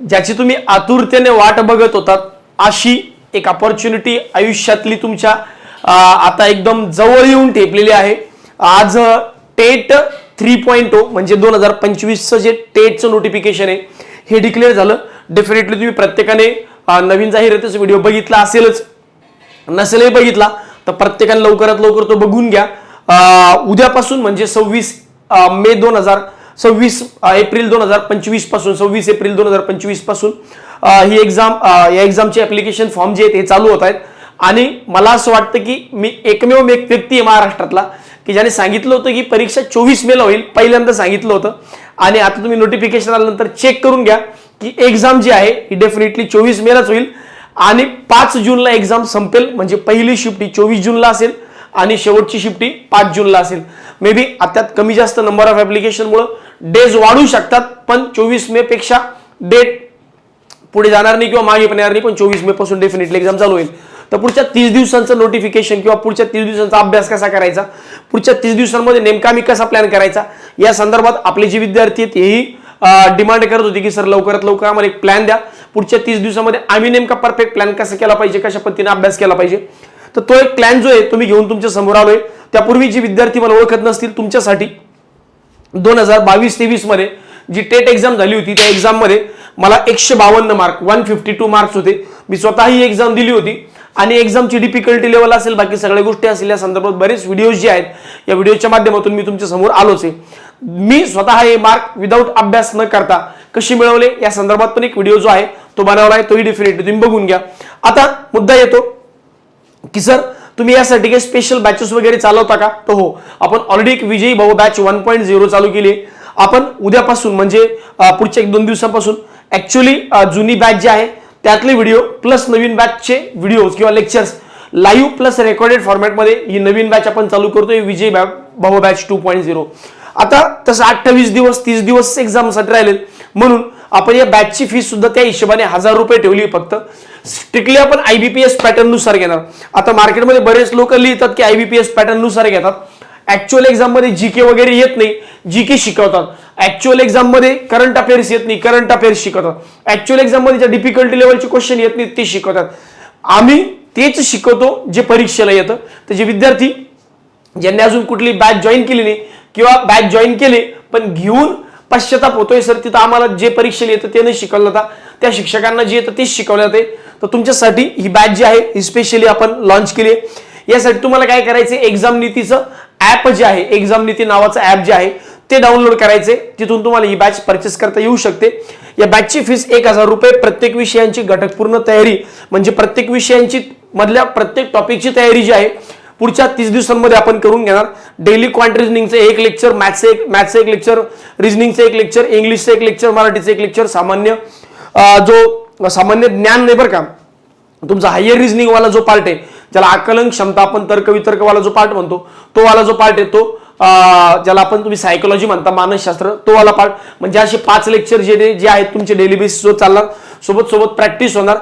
ज्याची तुम्ही आतुरतेने वाट बघत होतात अशी एक अपॉर्च्युनिटी आयुष्यातली तुमच्या आता एकदम जवळ येऊन ठेपलेली आहे. आज टेट थ्री पॉईंट ओ म्हणजे दोन हजार पंचवीसचं जे टेटचं नोटिफिकेशन आहे हे डिक्लेअर झालं. डेफिनेटली तुम्ही प्रत्येकाने नवीन नवीन जाहिरातीचा व्हिडिओ बघितला असेलच. नसेलही बघितला तर प्रत्येकाने लवकरात लवकर तो बघून घ्या. उद्यापासून म्हणजे सव्वीस मे दोन हजार सव्वीस एप्रिल दोन हजार पंचवीसपासून सव्वीस एप्रिल दोन हजार पंचवीसपासून ही एक्झाम या एक्झामचे ॲप्लिकेशन फॉर्म जे आहेत हे चालू होत आहेत. आणि मला असं वाटतं की मी एकमेव एक व्यक्ती आहे महाराष्ट्रातला की ज्याने सांगितलं होतं की परीक्षा चोवीस मेला होईल पहिल्यांदा सांगितलं होतं. आणि आता तुम्ही नोटिफिकेशन आल्यानंतर चेक करून घ्या की एक्झाम जी आहे ही डेफिनेटली चोवीस मेलाच होईल. आणि पाच जूनला एक्झाम संपेल म्हणजे पहिली शिफ्ट ही चोवीस जूनला असेल आणि शेवटची शिफ्टी पाच जूनला असेल. मे बी त्यात कमी जास्त नंबर ऑफ ॲप्लिकेशनमुळं डेज वाढू शकतात पण चोवीस मे पेक्षा डेट पुढे जाणार नाही किंवा मागे पण येणार नाही पण चोवीस मे पासून डेफिनेटली एक्झाम चालू होईल. तर पुढच्या तीस दिवसांचं नोटिफिकेशन किंवा पुढच्या तीस दिवसांचा अभ्यास कसा करायचा पुढच्या तीस दिवसांमध्ये नेमका मी कसा प्लॅन करायचा या संदर्भात आपले जे विद्यार्थी आहेत हेही डिमांड करत होते की सर लवकरात लवकर आम्हाला एक प्लॅन द्या. पुढच्या तीस दिवसामध्ये आम्ही नेमका परफेक्ट प्लॅन कसा केला पाहिजे कशा पद्धतीने अभ्यास केला पाहिजे. तर तो एक प्लॅन जो आहे तुम्ही घेऊन तुमच्यासमोर आलोय. त्यापूर्वी जे विद्यार्थी मला ओळखत नसतील तुमच्यासाठी दोन हजार बावीस तेवीसमध्ये जी टेट एक्झाम झाली होती त्या एक्झाममध्ये मला एकशे बावन्न mark one fifty two marks होते. मी स्वतः ही एक्झाम दिली होती. आणि एक्झामची डिफिकल्टी लेवल असेल बाकी सगळ्या गोष्टी असतील या संदर्भात बरेच व्हिडिओज जे आहेत या व्हिडिओच्या माध्यमातून मी तुमच्यासमोर आलोच आहे. मी स्वतः हे मार्क विदाऊट अभ्यास न करता कशी मिळवले या संदर्भात पण एक व्हिडिओ जो आहे तो बनवला आहे तोही डेफिनेटली तुम्ही बघून घ्या. आता मुद्दा येतो की सर तुम्ही यासाठी काही स्पेशल बॅचेस वगैरे चालवता का? तर हो आपण ऑलरेडी एक विजयी भाऊ बॅच वन पॉईंट झिरो चालू केली. आपण उद्यापासून म्हणजे पुढच्या एक दोन दिवसापासून ऍक्च्युली जुनी बॅच जी आहे त्यातले व्हिडिओ प्लस नवीन बॅचचे व्हिडिओज किंवा लेक्चर्स लाईव्ह प्लस रेकॉर्डेड फॉर्मॅटमध्ये ही नवीन बॅच आपण चालू करतोय विजय बॅ- भाऊ बॅच टू पॉईंट झिरो आता तसं अठ्ठावीस दिवस तीस दिवस एक्झामसाठी राहिले म्हणून आपण या बॅचची फी सुद्धा त्या हिशोबाने हजार रुपये ठेवली फक्त. स्ट्रिक्टली आपण आयबीपीएस पॅटर्ननुसार घेणार. आता मार्केटमध्ये बरेच लोक लिहितात की आयबीपीएस पॅटर्ननुसार घेतात. ऍक्च्युअल एक्झाममध्ये जी के वगैरे येत नाही. जी के शिकवतात. ऍक्च्युअल एक्झाममध्ये करंट अफेअर्स येत नाही. करंट अफेअर्स शिकवतात. ऍक्च्युअल एक्झाममध्ये ज्या डिफिकल्टी लेवलचे क्वेश्चन येत नाहीत ते शिकवतात. आम्ही तेच शिकवतो जे परीक्षेला येतं. तर जे विद्यार्थी ज्यांनी अजून कुठली बॅच जॉईन केली नाही किंवा बॅच जॉईन केले पण घेऊन पश्चाताप होतोय सर तिथं आम्हाला जे परीक्षेला येतं ते नाही शिकवलं जातं. त्या शिक्षकांना जे येतं तेच शिकवलं जाते. तर तुमच्यासाठी ही बॅच जी आहे ही स्पेशली आपण लॉन्च केली आहे. यासाठी तुम्हाला काय करायचं एक्झाम नीतीचं ऍप जे आहे एक्झाम नीती नावाचं ऍप जे आहे ते डाउनलोड करायचे तिथून तुम्हाला ही बॅच परचेस करता येऊ शकते. या बॅचची फीस एक हजार रुपये. प्रत्येक विषयांची घटकपूर्ण तयारी म्हणजे प्रत्येक विषयांची मधल्या प्रत्येक टॉपिकची तयारी जी आहे पुढच्या तीस दिवसांमध्ये आपण करून घेणार. डेली क्वांट रिजनिंगचं एक लेक्चर मॅथ्स एक मॅथ्सचं एक लेक्चर रिजनिंगचं एक लेक्चर इंग्लिशचं एक लेक्चर मराठीचं एक लेक्चर सामान्य जो सामान्य ज्ञान नाही बरं का. तुमचा हायर रिजनिंग वाला जो पार्ट आहे ज्याला आकलन क्षमता आपण तर्क वितर्क वाला जो पार्ट म्हणतो तो वाला जो पार्ट आहे तो ज्याला आपण तुम्ही सायकोलॉजी म्हणता मानसशास्त्र तो वाला पार्ट म्हणजे असे पाच लेक्चर जे जे आहेत तुमचे डेली बेसिसवर चालणार. सोबत सोबत प्रॅक्टिस होणार.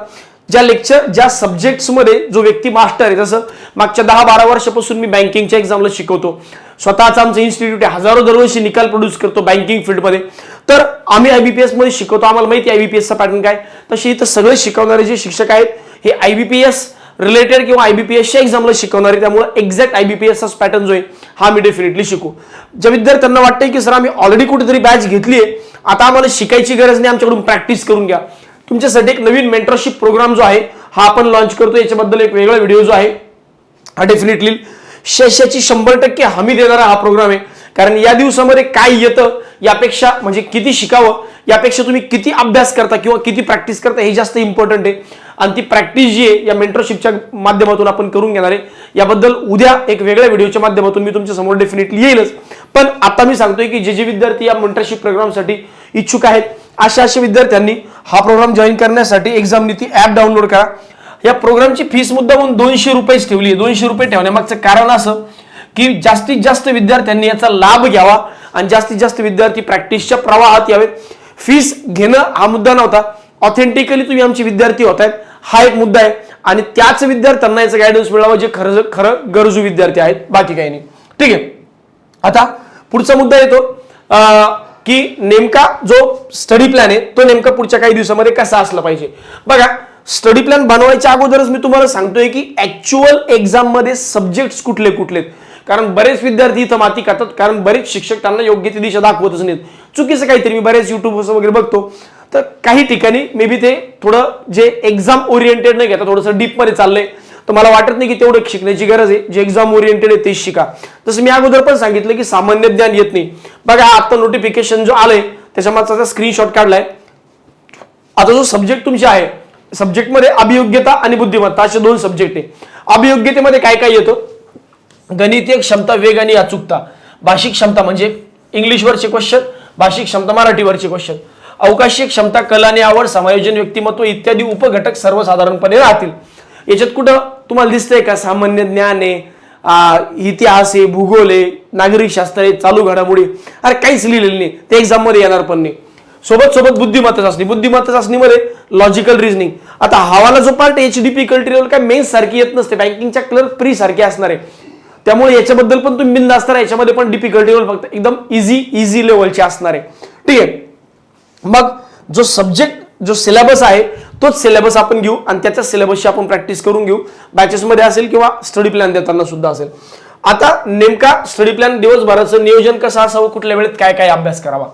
ज्या लेक्चर ज्या सब्जेक्ट्समध्ये जो व्यक्ती मास्टर आहे जसं मागच्या दहा बारा वर्षापासून मी बँकिंगच्या एक्झामला शिकवतो. स्वतःच आमचं इन्स्टिट्यूट आहे हजारो दरवर्षी निकाल प्रोड्यूस करतो बँकिंग फील्डमध्ये तर आम्ही आयबीपीएसमध्ये शिकवतो. आम्हाला माहिती आहे आयबीपीएसचा पॅटर्न काय? तसे इथं सगळे शिकवणारे जे शिक्षक आहेत हे आयबीपीएस रिलेटेड किंवा आयबीपीएसच्या एक्झामला शिकवणारे. त्यामुळे एक्झॅक्ट आयबीपीएसचा पॅटर्न जो आहे हा मी डेफिनेटली शिकू. ज्या विद्यार्थ्यांना वाटतंय की सर आम्ही ऑलरेडी कुठेतरी बॅच घेतली आहे आता आम्हाला शिकायची गरज नाही. आमच्याकडून प्रॅक्टिस करून घ्या. तुमच्यासाठी एक नवीन मेंटरशिप प्रोग्राम जो आहे हा आपण लॉन्च करतो याच्याबद्दल एक वेगळा व्हिडिओ जो आहे हा डेफिनेटली शशाची शंभर टक्के हमी देणारा हा प्रोग्राम आहे. कारण या दिवसामध्ये काय येतं यापेक्षा म्हणजे किती शिकावं यापेक्षा तुम्ही किती अभ्यास करता किंवा किती प्रॅक्टिस करता हे जास्त इम्पॉर्टंट आहे. आणि ती प्रॅक्टिस जी आहे या मेंटरशिपच्या माध्यमातून आपण करून घेणार आहे. याबद्दल उद्या एक वेगळ्या व्हिडिओच्या माध्यमातून मी तुमच्यासमोर डेफिनेटली येईलच. पण आता मी सांगतोय की जे जे विद्यार्थी या मेंटरशिप प्रोग्रामसाठी इच्छुक आहेत अशा अशा विद्यार्थ्यांनी हा प्रोग्राम जॉईन करण्यासाठी एक्झाम नीती ऍप डाउनलोड करा. या प्रोग्रामची फीस मुद्दा म्हणून दोनशे रुपयेच ठेवली आहे. दोनशे रुपये ठेवण्यामागचं कारण असं की जास्तीत जास्त विद्यार्थ्यांनी याचा लाभ घ्यावा आणि जास्तीत जास्त विद्यार्थी प्रॅक्टिसच्या प्रवाहात यावेत. फीस घेणं हा मुद्दा नव्हता. ऑथेंटिकली तुम्ही आमचे विद्यार्थी होत आहेत. हा एक मुद्दा आहे. आणि त्याच विद्यार्थ्यांना याचं गायडन्स मिळावं जे खरं खरं गरजू विद्यार्थी आहेत. बाकी काही नाही. ठीक आहे. आता पुढचा मुद्दा येतो. की नेमका जो स्टडी प्लॅन आहे तो नेमका पुढच्या काही दिवसामध्ये कसा असला पाहिजे. बघा स्टडी प्लॅन बनवायच्या अगोदरच मी तुम्हाला सांगतोय की ऍक्च्युअल एक्झाममध्ये कुठले कुठले कारण बरेच विद्यार्थी इथं माती खातात कारण बरेच शिक्षक त्यांना योग्य ती दिशा दाखवतच नाहीत. चुकीचं काहीतरी मी बरेच युट्यूब वगैरे बघतो. तर काही ठिकाणी मे बी ते थोडं जे एक्झाम ओरिएंटेड नाही घेता थोडंसं डीपमध्ये चाललंय तर मला वाटत नाही की तेवढं शिकण्याची गरज आहे. जे एक्झाम ओरिएंटेड आहे तेच शिका. तसं मी अगोदर पण सांगितलं की सामान्य ज्ञान येत नाही. बघा आता नोटिफिकेशन जो आलंय त्याच्या स्क्रीनशॉट काढलाय. आता जो सब्जेक्ट तुमचे आहे सब्जेक्टमध्ये अभियोग्यता आणि बुद्धिमत्ता असे दोन सब्जेक्ट आहे. अभियोग्यतेमध्ये काय काय येतं? गणितीय क्षमता वेग आणि अचूकता. भाषिक क्षमता म्हणजे इंग्लिशवरचे क्वेश्चन भाषिक क्षमता मराठीवरचे क्वेश्चन अवकाशीय क्षमता कला आणि आवड समायोजन व्यक्तिमत्व इत्यादी उपघटक सर्वसाधारणपणे राहतील. याच्यात कुठं? तुम्हाला दिसतंय का सामान्य ज्ञान आहे इतिहास आहे भूगोल आहे नागरिक शास्त्र आहे चालू घडामोडी? अरे काहीच लिहिलेलं नाही. ते एक्झाममध्ये येणार पण नाही. सोबत सोबत बुद्धिमत्ता चाचणी. बुद्धिमत्ता चाचणीमध्ये लॉजिकल रिझनिंग आता हवाला जो पार्ट एच डी पी कल्ट्री लेवल काय मेन्स सारखी येत नसते. बँकिंगच्या क्लर्क प्री सारखी असणार आहे. त्यामुळे याच्याबद्दल पण तुम्ही बिंद असणार याच्यामध्ये पण डिफिकल्टी लेवल फक्त एकदम इझी इझी लेवलचे असणार आहे. ठीक आहे. मग जो सब्जेक्ट जो सिलेबस आहे तोच सिलेबस आपण घेऊ आणि त्याच्या सिलेबसची आपण प्रॅक्टिस करून घेऊ. बॅचेसमध्ये असेल किंवा स्टडी प्लॅन देताना सुद्धा असेल. आता नेमका स्टडी प्लॅन दिवसभराचं नियोजन कसं असावं कुठल्या वेळेत काय काय अभ्यास करावा?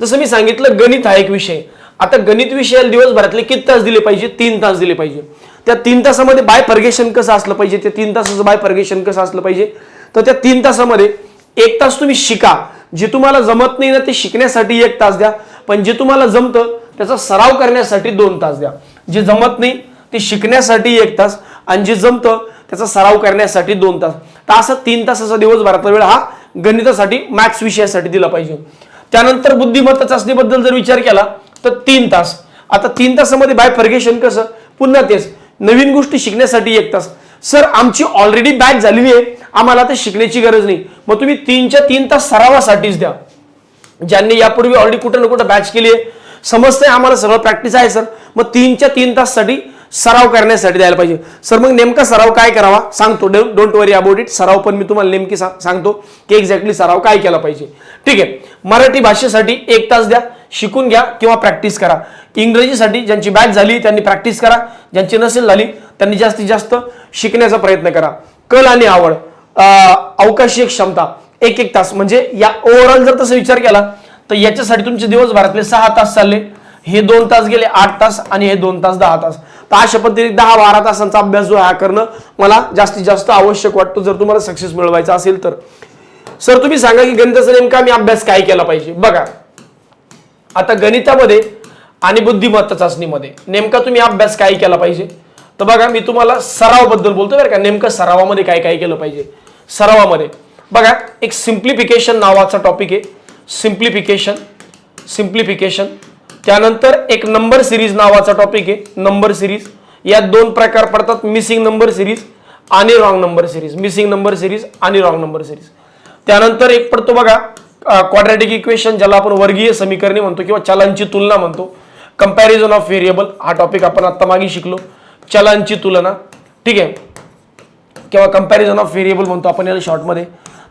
जसं मी सांगितलं गणित हा एक विषय. आता गणित विषयाला दिवसभरातले किती तास दिले पाहिजे? तीन तास दिले पाहिजे. त्या तीन तासामध्ये बाय फर्गेशन कसं असलं पाहिजे? त्या तीन तासाचं बाय फर्गेशन कसं असलं पाहिजे? तर त्या तीन तासामध्ये एक तास तुम्ही शिका. जे तुम्हाला जमत नाही ना ते शिकण्यासाठी एक तास द्या. पण जे तुम्हाला जमतं त्याचा सराव करण्यासाठी दोन तास द्या. जे जमत नाही ते शिकण्यासाठी एक तास आणि जे जमतं त्याचा सराव करण्यासाठी दोन तास. तर असा तीन तासाचा दिवसभरातला वेळ हा गणितासाठी मॅथ्स विषयासाठी दिला पाहिजे. त्यानंतर बुद्धिमत्ता चाचणीबद्दल जर विचार केला तर तीन तास. आता तीन तासामध्ये बाय फर्गेशन कसं? पुन्हा तेच. नवीन गोष्टी शिकण्यासाठी एक तास. सर आमची ऑलरेडी बॅच झालेली आहे. आम्हाला ते शिकण्याची गरज नाही. मग तुम्ही तीनच्या तीन तास सरावासाठीच द्या. ज्यांनी यापूर्वी ऑलरेडी कुठं ना कुठं बॅच केली आहे समजतंय आम्हाला सगळं प्रॅक्टिस आहे सर मग तीनच्या तीन ताससाठी सराव करण्यासाठी द्यायला पाहिजे. सर मग नेमका सराव काय करावा? सांगतो. डोंट वरी अबाउट इट सराव पण मी तुम्हाला नेमकी सांगतो की एक्झॅक्टली सराव काय केला पाहिजे. ठीक आहे. मराठी भाषेसाठी एक तास द्या. शिकून घ्या किंवा प्रॅक्टिस करा. इंग्रजीसाठी ज्यांची बॅच झाली त्यांनी प्रॅक्टिस करा. ज्यांची नसेल झाली त्यांनी जास्तीत जास्त शिकण्याचा प्रयत्न करा. कल आणि आवड. अवकाशीय क्षमता. एक एक तास. म्हणजे या ओव्हरऑल जर तसं विचार केला तर याच्यासाठी तुमचे दिवसभरातले सहा तास चालले. हे दोन तास गेले आठ तास आणि हे दोन तास दहा तास. तर अशा पद्धतीने दहा बारा तासांचा अभ्यास जो हा करणं मला जास्तीत जास्त आवश्यक वाटतो. जर तुम्हाला सक्सेस मिळवायचा असेल तर. सर तुम्ही सांगा की गणिताचा नेमका मी अभ्यास काय केला पाहिजे? बघा. आता गणितामध्ये आणि बुद्धिमत्ता चाचणीमध्ये नेमका तुम्ही अभ्यास काय केला पाहिजे? तर बघा मी तुम्हाला सरावाबद्दल बोलतो बरं का. नेमकं सरावामध्ये काय काय केलं पाहिजे? सरावामध्ये. बघा एक सिम्प्लिफिकेशन नावाचा टॉपिक आहे. सिम्प्लिफिकेशन सिम्प्लिफिकेशन त्यानंतर एक नंबर सिरीज नावाचा टॉपिक आहे. नंबर सिरीज यात दोन प्रकार पडतात. मिसिंग नंबर सिरीज आणि wrong number series missing number series आणि रॉंग नंबर सिरीज त्यानंतर एक पडतो बघा क्वाड्रॅटिक इक्वेशन ज्याला आपण वर्गीय समीकरणे म्हणतो किंवा चलांची तुलना म्हणतो. कंपॅरिझन ऑफ व्हेरिएबल हा टॉपिक आपण आत्ता मागे शिकलो. चलांची तुलना. ठीक आहे? किंवा कंपॅरिझन ऑफ व्हेरिएबल म्हणतो आपण याला शॉर्टमध्ये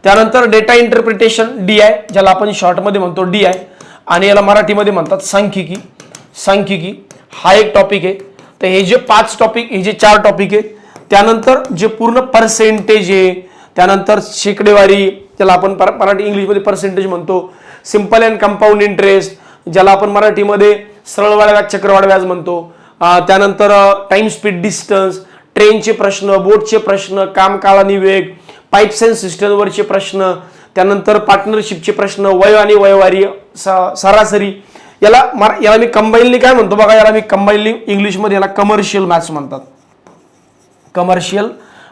त्यानंतर डेटा इंटरप्रिटेशन डी आय ज्याला आपण शॉर्टमध्ये म्हणतो डी आय आणि याला मराठीमध्ये म्हणतात सांख्यिकी. सांख्यिकी हा एक टॉपिक आहे. तर हे जे पाच टॉपिक हे जे चार टॉपिक आहे त्यानंतर जे पूर्ण पर्सेंटेज आहे त्यानंतर शेकडेवारी ज्याला आपण मराठी इंग्लिशमध्ये पर्सेंटेज म्हणतो सिंपल अँड कंपाऊंड इंटरेस्ट ज्याला आपण मराठीमध्ये सरळवाड व्याज चक्रवाढ व्याज म्हणतो त्यानंतर टाइम स्पीड डिस्टन्स ट्रेनचे प्रश्न बोटचे प्रश्न कामकाळ आणि वेग पाईप्स अँड सिस्टमवरचे प्रश्न त्यानंतर पार्टनरशिपचे प्रश्न वय आणि वयवारी स- सरासरी. याला मरा- याला मी कंबाईनली काय म्हणतो बघा याला मी कंबाईनली इंग्लिशमध्ये याला कमर्शियल मॅथ्स म्हणतात. कमर्शियल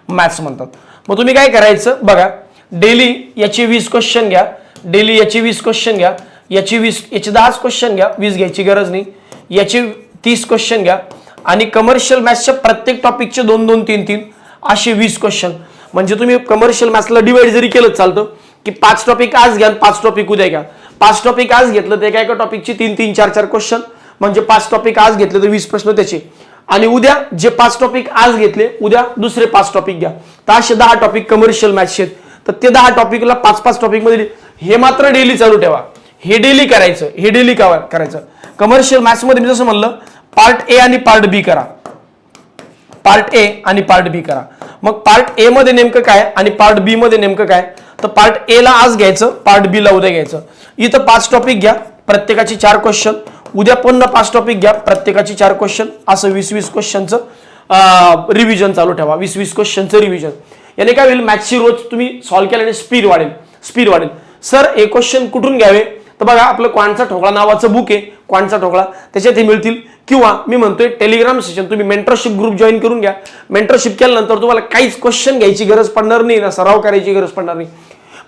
मॅथ्स म्हणतात. मग तुम्ही काय करायचं बघा डेली याचे वीस क्वेश्चन घ्या डेली याचे वीस क्वेश्चन घ्या याची वीस याचे दहाच क्वेश्चन घ्या वीस घ्यायची गरज नाही. याचे तीस क्वेश्चन घ्या आणि कमर्शियल मॅथ्सच्या प्रत्येक टॉपिकचे दोन दोन तीन तीन असे वीस क्वेश्चन म्हणजे तुम्ही कमर्शियल मॅथ्सला डिवाइड जरी केलं चालतं. की पाच टॉपिक आज घ्या पाच टॉपिक उद्या घ्या. पाच टॉपिक आज घेतलं तर एका एका टॉपिकची तीन तीन चार चार क्वेश्चन म्हणजे पाच टॉपिक आज घेतले तर वीस प्रश्न त्याचे. आणि उद्या जे पाच टॉपिक आज घेतले उद्या दुसरे पाच टॉपिक घ्या. तर असे दहा टॉपिक कमर्शियल मॅथ्स आहेत. तर ते दहा टॉपिकला पाच पाच टॉपिकमध्ये हे मात्र डेली चालू ठेवा. हे डेली करायचं हे डेली करायचं. कमर्शियल मॅथ्समध्ये मी जसं म्हणलं पार्ट ए आणि पार्ट बी करा. पार्ट ए आणि पार्ट बी करा. मग पार्ट ए मध्ये नेमकं काय आणि पार्ट बी मध्ये नेमकं काय? तर पार्ट ए ला आज घ्यायचं पार्ट बी ला उद्या घ्यायचं. इथं पाच टॉपिक घ्या प्रत्येकाची चार क्वेश्चन उद्या पुन्हा पाच टॉपिक घ्या प्रत्येकाची चार क्वेश्चन असं वीस वीस क्वेश्चनचं रिव्हिजन चालू ठेवा. वीस वीस क्वेश्चनचं रिव्हिजन याने काय होईल? मॅथ्सची रोज तुम्ही सॉल्व्ह केल्याने स्पीड वाढेल. स्पीड वाढेल. सर हे क्वेश्चन कुठून घ्यावे? तर बघा आपलं क्वांटचा ठोकळा नावाचं बुक आहे. क्वांटचा ठोकळा. त्याच्यात हे मिळतील. किंवा मी म्हणतोय टेलिग्राम सेशन तुम्ही मेंटरशिप ग्रुप जॉईन करून घ्या. मेंटरशिप केल्यानंतर तुम्हाला काहीच क्वेश्चन घ्यायची गरज पडणार नाही ना सराव करायची गरज पडणार नाही.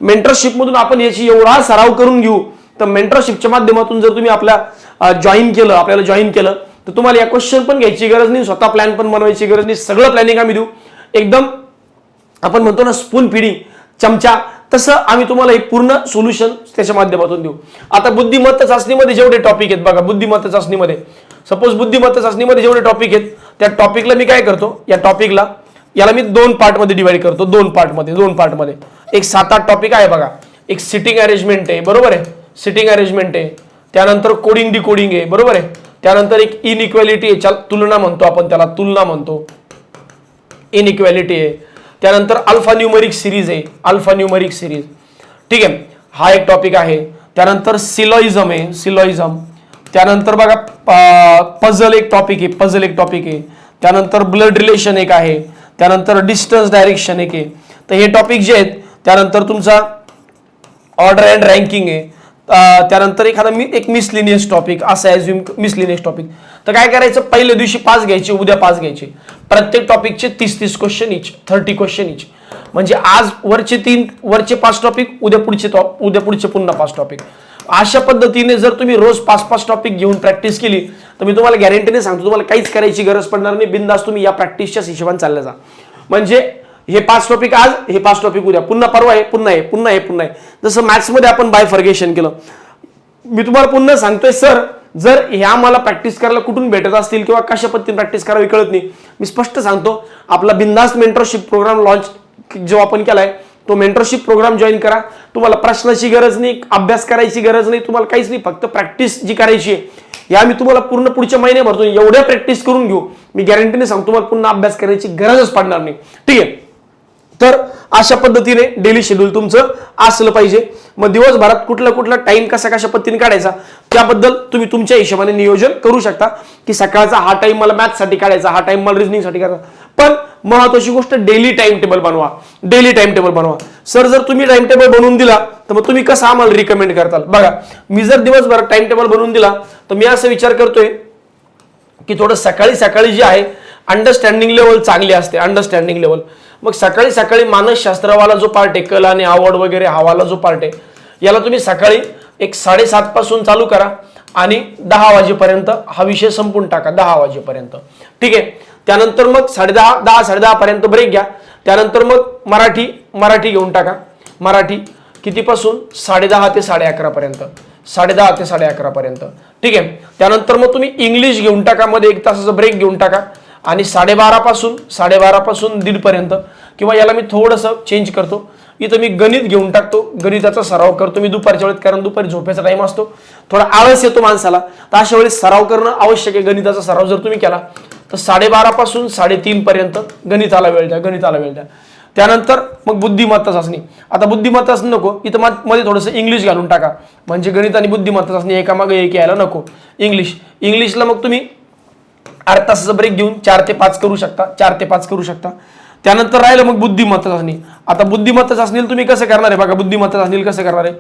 मेंटरशिपमधून आपण याची एवढा सराव करून घेऊ तर मेंटरशिपच्या माध्यमातून जर तुम्ही आपल्या जॉईन केलं आपल्याला जॉईन केलं तर तुम्हाला या क्वेश्चन पण घ्यायची गरज नाही स्वतः प्लॅन पण बनवायची गरज नाही सगळं प्लॅनिंग आम्ही देऊ. एकदम आपण म्हणतो ना स्पून फिडिंग चमचा तसं आम्ही तुम्हाला एक पूर्ण सोल्युशन त्याच्या माध्यमातून देऊ. आता बुद्धिमत्ता चाचणीमध्ये जेवढे टॉपिक आहेत बघा बुद्धिमत्ता चाचणीमध्ये. सपोज बुद्धिमत्ता चाचणीमध्ये जेवढे टॉपिक आहेत त्या टॉपिकला मी काय करतो? या टॉपिकला याला मी दोन पार्टमध्ये डिवाइड करतो. दोन पार्टमध्ये दोन पार्टमध्ये एक सात आठ टॉपिक आहे बघा. एक सिटिंग अरेंजमेंट आहे बरोबर आहे? सिटिंग अरेंजमेंट आहे. त्यानंतर कोडिंग डिकोडिंग आहे बरोबर आहे? त्यानंतर एक इनइक्वॅलिटी आहे. तुलना म्हणतो आपण त्याला तुलना म्हणतो. इनइक्वॅलिटी आहे. त्यानंतर अल्फान्यूमरिक सिरीज आहे अल्फान्यूमरिक सिरीज. ठीक आहे हा एक टॉपिक आहे. त्यानंतर सिलॉइझम आहे सिलॉइझम. त्यानंतर बघा पझल एक टॉपिक आहे पझल एक टॉपिक आहे. त्यानंतर ब्लड रिलेशन एक आहे. त्यानंतर डिस्टन्स डायरेक्शन एक आहे. तर हे टॉपिक जे आहेत त्यानंतर तुमचा ऑर्डर अँड रँकिंग आहे. त्यानंतर एखादा मी एक मिसलिनियस टॉपिक असं ॲज्युम मिसलिनियस टॉपिक तर काय करायचं? पहिल्या दिवशी पाच घ्यायचे उद्या पाच घ्यायचे. प्रत्येक टॉपिकचे तीस तीस question each thirty question each म्हणजे आज वरचे तीन वरचे पाच टॉपिक उद्या पुढचे टॉप उद्या पुढचे पुन्हा पाच टॉपिक अशा पद्धतीने जर तुम्ही रोज पाच पाच टॉपिक घेऊन प्रॅक्टिस केली तर मी तुम्हाला गॅरंटीने सांगतो तुम्हाला काहीच करायची गरज पडणार नाही. बिंदास तुम्ही या प्रॅक्टिसच्याच हिशोबाने चालल्या जा. म्हणजे हे पाच टॉपिक आज हे पाच टॉपिक उद्या. पुन्हा परवा आहे पुन्हा आहे पुन्हा आहे पुन्हा आहे. जसं मॅथ्समध्ये आपण बायफर्गेशन केलं. मी तुम्हाला पुन्हा सांगतोय सर जर ह्या मला प्रॅक्टिस करायला कुठून भेटत असतील किंवा कशा पद्धतीने प्रॅक्टिस करावी कळत नाही मी स्पष्ट सांगतो आपला बिंदास मेंटरशिप प्रोग्राम लॉन्च जो आपण केलाय तो मेंटरशिप प्रोग्राम जॉईन करा. तुम्हाला प्रश्नाची गरज नाही अभ्यास करायची गरज नाही तुम्हाला काहीच नाही फक्त प्रॅक्टिस जी करायची आहे या मी तुम्हाला पूर्ण पुढच्या महिने भरतो एवढ्या प्रॅक्टिस करून घेऊ. मी गॅरंटीने सांगतो तुम्हाला पुन्हा अभ्यास करायची गरजच पडणार नाही. ठीक आहे? तर अशा पद्धतीने डेली शेड्यूल तुमचं असलं पाहिजे. मग दिवसभरात कुठला कुठला टाइम कसा कशा पद्धतीने काढायचा त्याबद्दल तुम्ही तुमच्या हिशोबाने नियोजन करू शकता. की सकाळचा हा टाइम मला मॅथ्ससाठी काढायचा हा टाइम मला रिझनिंगसाठी काढायचा. पण महत्वाची गोष्ट डेली टाइम टेबल बनवा. डेली टाइम टेबल बनवा. सर जर तुम्ही टाइम टेबल बनवून दिला तर मग तुम्ही कसं आम्हाला रिकमेंड करताल? बघा मी जर दिवसभरात टाइम टेबल बनवून दिला तर मी असं विचार करतोय की थोडं सकाळी सकाळी जे आहे अंडरस्टँडिंग लेवल चांगली असते. अंडरस्टँडिंग लेवल मग सकाळी सकाळी मानसशास्त्रावाला जो पार्ट आहे कला आणि आवड वगैरे हावाला जो पार्ट आहे याला तुम्ही सकाळी एक साडेसातपासून चालू करा आणि दहा वाजेपर्यंत हा विषय संपून टाका दहा वाजेपर्यंत. ठीक आहे? त्यानंतर मग साडेदहा दहा दहा साडेदहापर्यंत ब्रेक घ्या. त्यानंतर मग मराठी मराठी घेऊन टाका. मराठी कितीपासून? साडेदहा ते साडे अकरापर्यंत साडेदहा ते साडे अकरापर्यंत ठीक आहे? त्यानंतर मग तुम्ही इंग्लिश घेऊन टाका. मध्ये एक तासाचा ब्रेक घेऊन टाका. आणि साडेबारापासून साडेबारापासून दीडपर्यंत किंवा याला मी थोडंसं चेंज करतो. इथं मी गणित घेऊन टाकतो गणिताचा सराव करतो मी दुपारच्या वेळेत कारण दुपारी झोपेचा टाइम असतो थोडा आळस येतो माणसाला. तर अशा वेळेस सराव करणं आवश्यक आहे गणिताचा सराव जर तुम्ही केला तर साडेबारापासून साडेतीनपर्यंत गणिताला वेळ द्या गणिताला वेळ द्या. त्यानंतर मग बुद्धिमत्ता चाचणी. आता बुद्धिमत्ता चाचणी नको इथं मा- मध्ये थोडंसं इंग्लिश घालून टाका. म्हणजे गणित आणि बुद्धिमत्ता चाचणी एकामागे एक यायला नको. इंग्लिश इंग्लिशला मग तुम्ही अर्धा तासाचा ब्रेक घेऊन चार ते पाच करू शकता चार ते पाच करू शकता. त्यानंतर राहिलं मग बुद्धिमत्ता चाचणी आता बुद्धिमत्ता चाचणी तुम्ही कसं करणार आहे बघा बुद्धिमत्ता चाचणी कसं करणार आहे?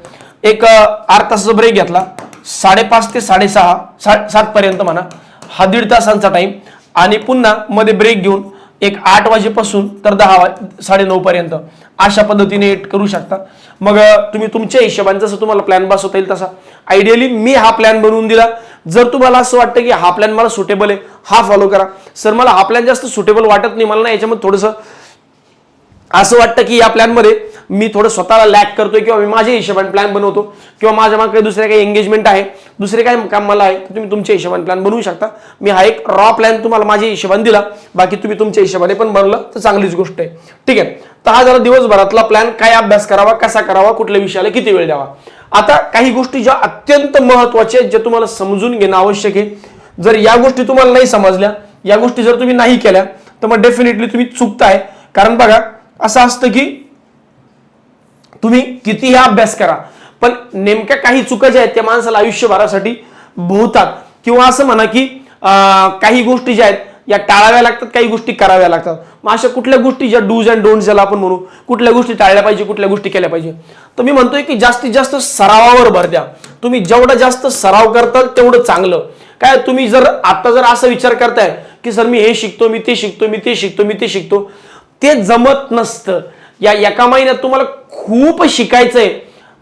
एक आठ तासाचा ब्रेक घेतला साडेपाच ते साडेसहा सा सात पर्यंत म्हणा हा दीड तासांचा टाइम आणि पुन्हा मध्ये ब्रेक घेऊन एक आठ वाजेपासून तर दहा वा साडे पर्यंत. अशा पद्धतीने करू शकता. मग तुम्ही तुमच्या हिशोबाने जसं तुम्हाला प्लॅन बसवता येईल तसा. आयडियली मी हा प्लॅन बनवून दिला. जर तुम्हाला असं वाटतं की हा प्लॅन मला सुटेबल आहे हा फॉलो करा. सर मला हा प्लॅन जास्त सुटेबल वाटत नाही. मला ना याच्यामध्ये थोडंसं असं वाटतं की या प्लॅनमध्ये मी थोडं स्वतःला लॅक करतोय किंवा मी माझ्या हिशोबाने प्लॅन बनवतो किंवा माझ्या मागे काही दुसरे काही एंगेजमेंट आहे दुसरे काही काम मला आहे तर तुम्ही तुमच्या हिशोबाने प्लॅन बनवू शकता. मी हा एक रॉ प्लॅन तुम्हाला माझ्या हिशोबाने दिला बाकी तुम्ही तुमच्या हिशोबाने पण बनवलं तर चांगलीच गोष्ट आहे. ठीक आहे? तर हा झाला दिवसभरातला प्लॅन काय अभ्यास करावा कसा करावा कुठल्या विषयाला किती वेळ द्यावा? आता काही गोष्टी ज्या अत्यंत महत्त्वाच्या आहेत ज्या तुम्हाला समजून घेणं आवश्यक आहे. जर या गोष्टी तुम्हाला नाही समजल्या या गोष्टी जर तुम्ही नाही केल्या तर मग डेफिनेटली तुम्ही चुकताय. कारण बघा असं असतं की तुम्ही कितीही अभ्यास करा पण नेमक्या काही चुका ज्या आहेत त्या माणसाला आयुष्यभरासाठी भोवतात. किंवा असं म्हणा की काही गोष्टी ज्या आहेत या टाळाव्या लागतात काही गोष्टी कराव्या लागतात. मग अशा कुठल्या गोष्टी ज्या डूज अँड डोंट ज्याला आपण म्हणू कुठल्या गोष्टी टाळल्या पाहिजे कुठल्या गोष्टी केल्या पाहिजे? तर मी म्हणतोय की जास्तीत जास्त सरावावर भर द्या. तुम्ही जेवढा जास्त सराव करताल तेवढं चांगलं. काय तुम्ही जर आता जर असा विचार करताय की सर मी हे शिकतो मी ते शिकतो मी ते शिकतो मी ते शिकतो ते जमत नसतं. या एका महिन्यात तुम्हाला खूप शिकायचंय.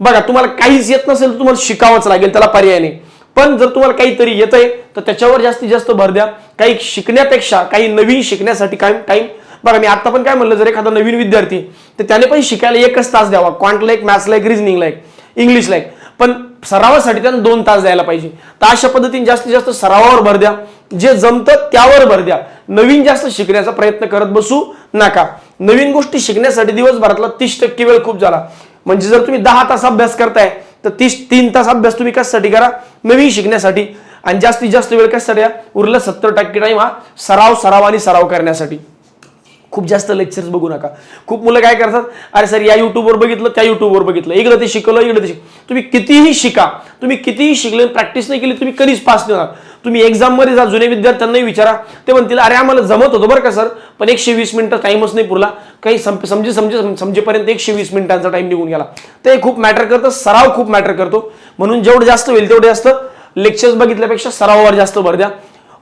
बघा तुम्हाला काहीच येत नसेल तर तुम्हाला शिकावंच लागेल त्याला पर्याय नाही. पण जर तुम्हाला काहीतरी येतंय तर त्याच्यावर जास्तीत जास्त भर द्या. काही शिकण्यापेक्षा काही नवीन शिकण्यासाठी काय टाइम बघा मी आता पण काय म्हणलं जर एखादा नवीन विद्यार्थी तर त्याने पण शिकायला एकच तास द्यावा. क्वांटला एक मॅथ्सला एक रिझनिंगला एक इंग्लिशला एक. पण सरावासाठी त्यांना दोन तास द्यायला पाहिजे. तर अशा पद्धतीने जास्तीत जास्त सरावावर भर द्या. जे जमतं त्यावर भर द्या. नवीन जास्त शिकण्याचा प्रयत्न करत बसू नका. नवीन गोष्टी शिकण्यासाठी दिवसभरातला तीस टक्के वेळ खूप झाला. म्हणजे जर तुम्ही दहा तास अभ्यास करताय तर तीस तीन तास अभ्यास तुम्ही कशासाठी करा? नवीन शिकण्यासाठी. आणि जास्तीत जास्त वेळ कशासाठी? उरला सत्तर टक्के टाइम हा सराव सराव आणि सराव करण्यासाठी. खूप जास्त लेक्चर्स बघू नका. खूप मुलं काय करतात? अरे सर या युट्यूबवर बघितलं त्या युट्यूबवर बघितलं. इकडं ते शिकवलं इकडं ते शिक तुम्ही कितीही शिका. तुम्ही कितीही शिकले प्रॅक्टिस नाही केली तुम्ही कधीच पास नाही होणार. तुम्ही एक्झाममध्ये जा जुने विद्यार्थ्यांनाही विचारा. ते म्हणतील अरे आम्हाला जमत होतं बरं का सर. पण एकशे वीस मिनिटं टाईमच नाही पुरला. काही समजे समजे समजेपर्यंत एकशे वीस मिनिटांचा टाईम निघून गेला. ते खूप मॅटर करतं. सराव खूप मॅटर करतो. म्हणून जेवढं जास्त होईल तेवढं जास्त लेक्चर्स बघितल्यापेक्षा सरावावर जास्त भर द्या.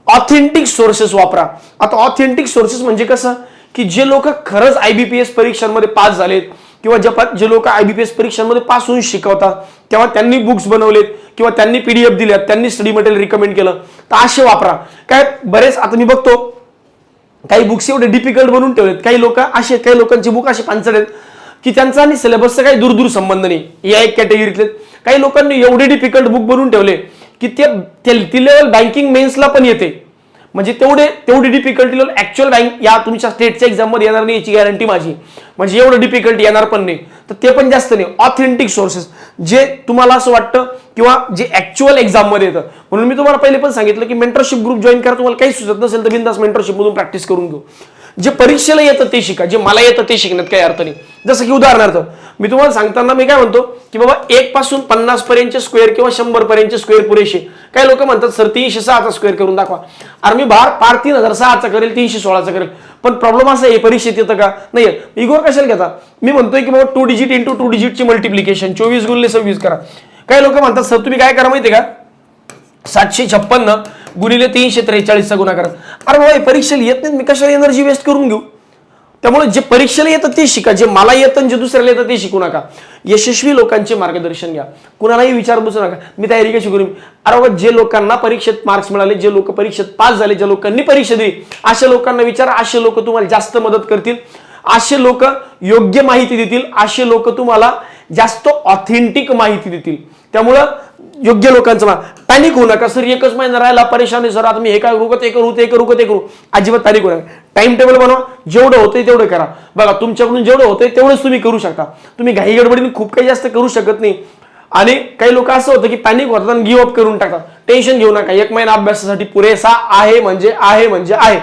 ऑथेंटिक सोर्सेस वापरा. आता ऑथेंटिक सोर्सेस म्हणजे कसं? की जे लोक खरंच आयबीपीएस परीक्षांमध्ये पास झालेत किंवा जे पा- जे लोक आयबीपीएस परीक्षांमध्ये पास होऊन शिकवतात तेव्हा त्यांनी बुक्स बनवलेत किंवा त्यांनी पीडीएफ दिल्यात त्यांनी स्टडी मटेरियल रिकमेंड केलं तर असे वापरा. काय बरेच आता मी बघतो काही बुक्स एवढे डिफिकल्ट बनवून ठेवलेत. काही लोक असे काही लोकांची बुक असे पानसड आहेत की त्यांचा आणि सिलेबसचा काही दूरदूर संबंध नाही. या एक कॅटेगरीतले काही लोकांनी एवढे डिफिकल्ट बुक बनवून ठेवले की ते ते- ती लेवल बँकिंग मेन्सला पण येते. म्हणजे तेवढे तेवढी डिफिकल्टी लेवल ऍक्च्युअल बँक या तुमच्या स्टेटच्या एक्झाममध्ये येणार नाही याची गॅरंटी माझी. म्हणजे एवढं डिफिकल्टी येणार पण नाही. तर ते पण जास्त नाही. ऑथेंटिक सोर्सेस जे तुम्हाला असं वाटतं किंवा जे ऍक्च्युअल एक्झाममध्ये येतं. म्हणून मी तुम्हाला पहिले पण सांगितलं की मेंटरशिप ग्रुप जॉईन करा. तुम्हाला काही सुचत नसेल तर बिंदास मेंटरशिपमधून प्रॅक्टिस करून घेऊ. जे परीक्षेला येतं ते शिका जे मला येतं ते शिकण्यात काही अर्थ नाही. जसं की उदाहरणार्थ मी तुम्हाला सांगताना मी काय म्हणतो की बाबा एक पासून पन्नास पर्यंतचे स्क्वेअर किंवा शंभर पर्यंतचे स्क्वेअर पुरेसे. काही लोक म्हणतात सर तीनशे सहाचा स्क्वेअर करून दाखवा. अरे मी बार पार तीन हजार सहाचा करेल तीनशे सोळाचा करेल. पण प्रॉब्लेम असा आहे परीक्षेत येतं का? नाही इगोर कशाला घेता? मी म्हणतोय की बाबा टू डिजिट इंटू टू डिजिटची मल्टिप्लिकेशन चोवीस गुणले सव्वीस करा. काही लोक म्हणतात सर तुम्ही काय करा माहितीये का? सातशे छप्पन्न गुणिले तीनशे त्रेचाळीसचा गुणाकार. अरे बाबा परीक्षेला येत नाही मी कशाला एनर्जी वेस्ट करून घेऊ? त्यामुळे जे परीक्षेला येतं ते शिका जे मला येतं आणि जे दुसऱ्याला येतं ते शिकू नका. यशस्वी लोकांचे मार्गदर्शन घ्या. कुणालाही विचार बसू नका. मी तयारी कशी करू? अरे बाबा जे लोकांना परीक्षेत मार्क्स मिळाले जे लोक परीक्षेत पास झाले ज्या लोकांनी परीक्षा दिली अशा लोकांना विचारा असे लोक तुम्हाला जास्त मदत करतील असे लोक योग्य माहिती देतील असे लोक तुम्हाला जास्त ऑथेंटिक माहिती देतील. त्यामुळं योग्य लोकांचं मा पॅनिक होऊ नका सर एकच महिना राहिला परेशानी सर आता मी हे काय करू ते करू ते करू ते करू. अजिबात पॅनिक होऊ नका. टाइम टेबल बनवा. जेवढं होतंय तेवढं करा. बघा तुमच्याकडून जेवढं होतंय तेवढंच तुम्ही करू शकता. तुम्ही घाई गडबडीने खूप काही जास्त करू शकत नाही. आणि काही लोक असं होतं की पॅनिक होतात आणि गिव्ह अप करून टाकतात. टेन्शन घेऊ नका. एक महिना अभ्यासासाठी पुरेसा आहे म्हणजे आहे म्हणजे आहे.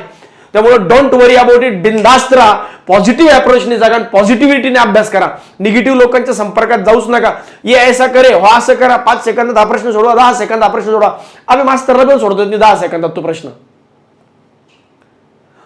त्यामुळे डोंट वरी अबाउट इट बिंदास्त राहा. पॉझिटिव्ह अप्रोचने जागा पॉझिटिव्हिटीने अभ्यास करा. निगेटिव्ह लोकांच्या संपर्कात जाऊच नका. ये ऐसा करे हो असं करा. पाच सेकंदात हा प्रश्न सोडवा दहा सेकंद हा प्रश्न सोडवा. आम्ही मास्तरला पण सोडतो दहा सेकंदात तो प्रश्न.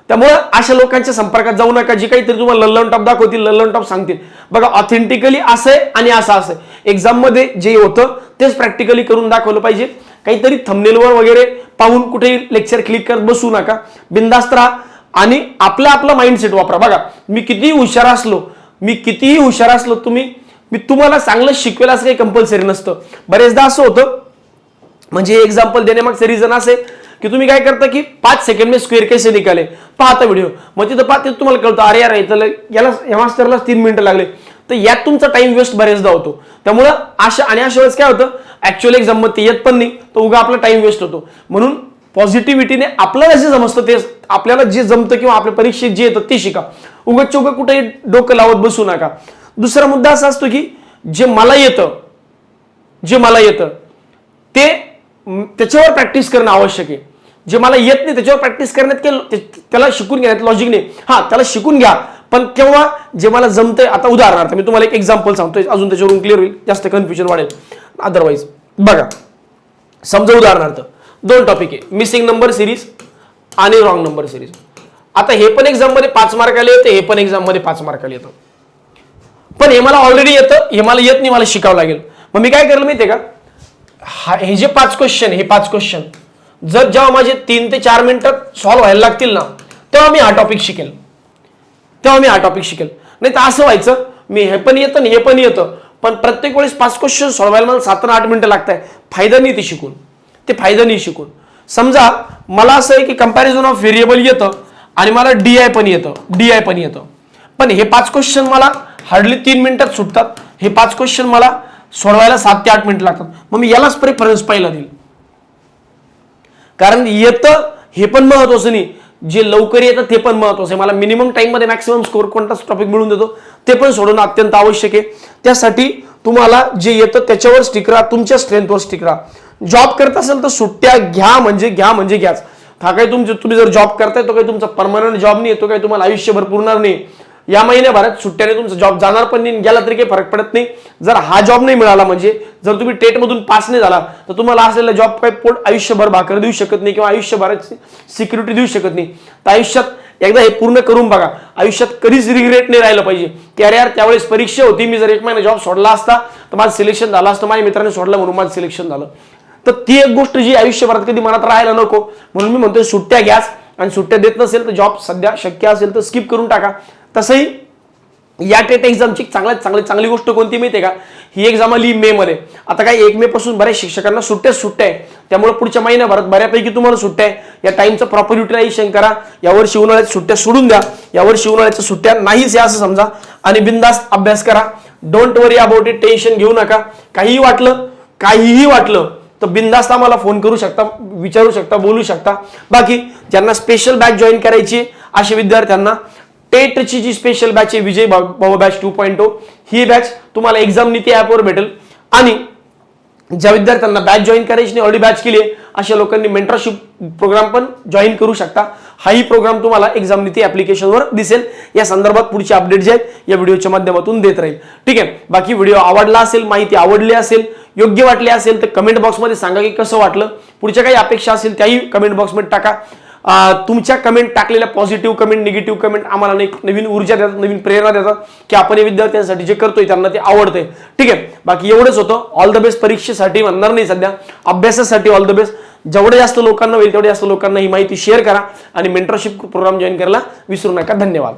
त्यामुळे अशा लोकांच्या संपर्कात जाऊ नका. जी काहीतरी तुम्हाला लल्लन टॉप दाखवतील लल्लन टॉप सांगतील. बघा ऑथेंटिकली असं आहे आणि असं असं एक्झाममध्ये जे होतं तेच प्रॅक्टिकली करून दाखवलं पाहिजे. काहीतरी थंबनेलवर वगैरे पाहून कुठेही लेक्चर क्लिक करत बसू नका. बिंदास्त राहा आणि आपला आपला माइंडसेट वापरा. बघा मी कितीही हुशार असलो मी कितीही हुशार असलो तुम्ही मी तुम्हाला चांगलं शिकवेल असं काही कंपल्सरी नसतं. बरेचदा असं होतं म्हणजे एक्झाम्पल देण्यामागचं रिझन असे की तुम्ही काय करता की पाच सेकंड मी स्क्वेअर कैसे निकाले. पाहता व्हिडिओ मग तिथं पाहते तुम्हाला कळतं अरे यार याला याला या मास्तरला तीन मिनिटं लागले. तर यात तुमचा टाइम वेस्ट बरेचदा होतो. त्यामुळं अशा आणि अशा वेळेस काय होतं? ऍक्च्युअल एक मध्ये येत पण नाही. तर उगा आपला टाइम वेस्ट होतो. म्हणून पॉझिटिव्हिटीने आपल्याला जे समजतं ते आपल्याला जे जमतं किंवा आपल्या परीक्षेत जे येतं ते शिका. उगत चौक कुठेही डोकं लावत बसू नका. दुसरा मुद्दा असा असतो की जे मला येतं जे मला येतं ते त्याच्यावर प्रॅक्टिस करणं आवश्यक आहे. जे मला येत नाही त्याच्यावर प्रॅक्टिस करण्यात केलं त्याला शिकून घेण्यात लॉजिक नाही. हा त्याला शिकून घ्या. पण केव्हा जे मला जमतंय आता उदाहरणार्थ मी तुम्हाला एक एक्झाम्पल सांगतोय. अजून त्याच्यावरून क्लिअर होईल. जास्त कन्फ्युजन वाढेल. अदरवाईज बघा. समजा उदाहरणार्थ दोन टॉपिक आहे. मिसिंग नंबर सिरीज आणि रॉंग नंबर सिरीज आता हे पण एक्झाममध्ये पाच मार्काला येतं हे पण एक्झाममध्ये पाच मार्काला येतं पण हे मला ऑलरेडी येतं हे मला येत नाही मला शिकावं लागेल. मग मी काय करेल आहे का? हा हे जे पाच क्वेश्चन हे पाच क्वेश्चन जर जेव्हा माझे तीन ते चार मिनिटात सॉल्व्ह व्हायला लागतील ना तेव्हा मी हा टॉपिक शिकेल. तेव्हा मी हा टॉपिक शिकेल. नाही तर असं व्हायचं मी हे पण येतं आणि हे पण येतं पण प्रत्येक वेळेस पाच क्वेश्चन सोडवायला मला सात आठ मिनिटं लागत आहे फायदा नाही ते शिकून. ते फायदा नाही शिकून. समजा मला असं आहे की कंपॅरिझन ऑफ व्हेरिएबल येतं आणि मला डी आय पण येतं डी आय पण येतं. पण हे पाच क्वेश्चन मला हार्डली तीन मिनिटात सुटतात. हे पाच क्वेश्चन मला सोडवायला सात ते आठ मिनिटं लागतात. मग मी यालाच प्रेफरन्स पहिला देईल. कारण येतं हे पण महत्वाचं नाही. जे लवकर येतं ते पण महत्वाचं आहे. मला मिनिमम टाईममध्ये मॅक्सिमम स्कोर कोणताच टॉपिक मिळून देतो ते पण सोडवणं अत्यंत आवश्यक आहे. त्यासाठी तुम्हाला जे येतं त्याच्यावर स्टिक राहा तुमच्या स्ट्रेंथवर स्टिक राहा. जॉब करत असेल तर सुट्ट्या घ्या म्हणजे घ्या म्हणजे घ्याच. हा काही तुमचे तुम्ही जर जॉब करताय तो काही तुमचा परमनंट जॉब नाही तो काही तुम्हाला आयुष्यभर पुरणार नाही. या महिन्याभरात सुट्ट्याने तुमचा जॉब जाणार पण नाही गेला तरी काही फरक पडत नाही. जर हा जॉब नाही मिळाला म्हणजे जर तुम्ही टेटमधून पास नाही झाला तर तुम्हाला असलेला जॉब काही पोट आयुष्यभर भाकर देऊ शकत नाही किंवा आयुष्यभराची सिक्युरिटी देऊ शकत नाही. तर आयुष्यात एकदा हे पूर्ण करून बघा. आयुष्यात कधीच रिग्रेट नाही राहिलं पाहिजे. की अरे यार त्यावेळेस परीक्षा होती मी जर एक महिना जॉब सोडला असता तर माझं सिलेक्शन झालं असतं माझ्या मित्राने सोडलं म्हणून माझं सिलेक्शन झालं. तर ती एक गोष्ट जी आयुष्यभरात कधी मनात राहायला नको. म्हणून मी म्हणतोय सुट्ट्या घ्यास आणि सुट्ट्या देत नसेल तर जॉब सध्या शक्य असेल तर स्किप करून टाका. तसंही या टेट एक्झामची चांगल्यात चांगली चांगली गोष्ट कोणती माहिती आहे का? ही एक्झाम आली मे मध्ये. आता काय एक मे पासून बऱ्याच शिक्षकांना सुट्ट्या सुट्ट्या आहे त्यामुळे पुढच्या महिन्याभरात बऱ्यापैकी तुम्हाला सुट्ट्या आहे या टाइमचं प्रॉपर युटिलायझेशन करा. यावर्षी उन्हाळ्यात सुट्ट्या सोडून द्या. यावर्षी उन्हाळ्याच्या सुट्ट्या नाहीच या असं समजा. आणि बिंदास अभ्यास करा. Don't worry about it tension घेऊ नका. काहीही वाटलं काहीही वाटलं तर बिंदास्त आम्हाला फोन करू शकता विचारू शकता बोलू शकता. बाकी ज्यांना स्पेशल बॅच जॉईन करायची अशा विद्यार्थ्यांना टेटची जी स्पेशल बॅच आहे विजय भाऊ बॅच टू पॉईंट ही बॅच तुम्हाला एक्झाम नीती ॲपवर भेटेल. आणि ज्या विद्यार्थ्यांना बॅच जॉईन करायची नाही ऑलरेडी बॅच केली आहे अशा लोकांनी मेंटरशिप प्रोग्राम पण जॉईन करू शकता. हाही प्रोग्राम तुम्हाला एक्झाम नीती ऍप्लिकेशनवर दिसेल. या संदर्भात पुढचे अपडेट जे आहेत या व्हिडिओच्या माध्यमातून देत राहील. ठीक आहे? बाकी व्हिडिओ आवडला असेल माहिती आवडली असेल योग्य वाटली असेल तर कमेंट बॉक्समध्ये सांगा की कसं वाटलं. पुढच्या काही अपेक्षा असेल त्याही कमेंट बॉक्समध्ये टाका. तुमच्या कमेंट टाकलेल्या पॉझिटिव्ह कमेंट निगेटिव्ह कमेंट आम्हाला एक नवीन ऊर्जा देतात नवीन प्रेरणा देतात की आपण या विद्यार्थ्यांसाठी जे करतोय त्यांना ते आवडतंय. ठीक आहे? बाकी एवढंच होतं. ऑल द बेस्ट परीक्षेसाठी म्हणणार नाही सध्या. अभ्यासासाठी ऑल द बेस्ट जेवढे जास्त लोकांना होईल तेवढे जास्त लोकांना ही माहिती शेअर करा आणि मेंटरशिप प्रोग्राम जॉईन करायला विसरू नका. धन्यवाद.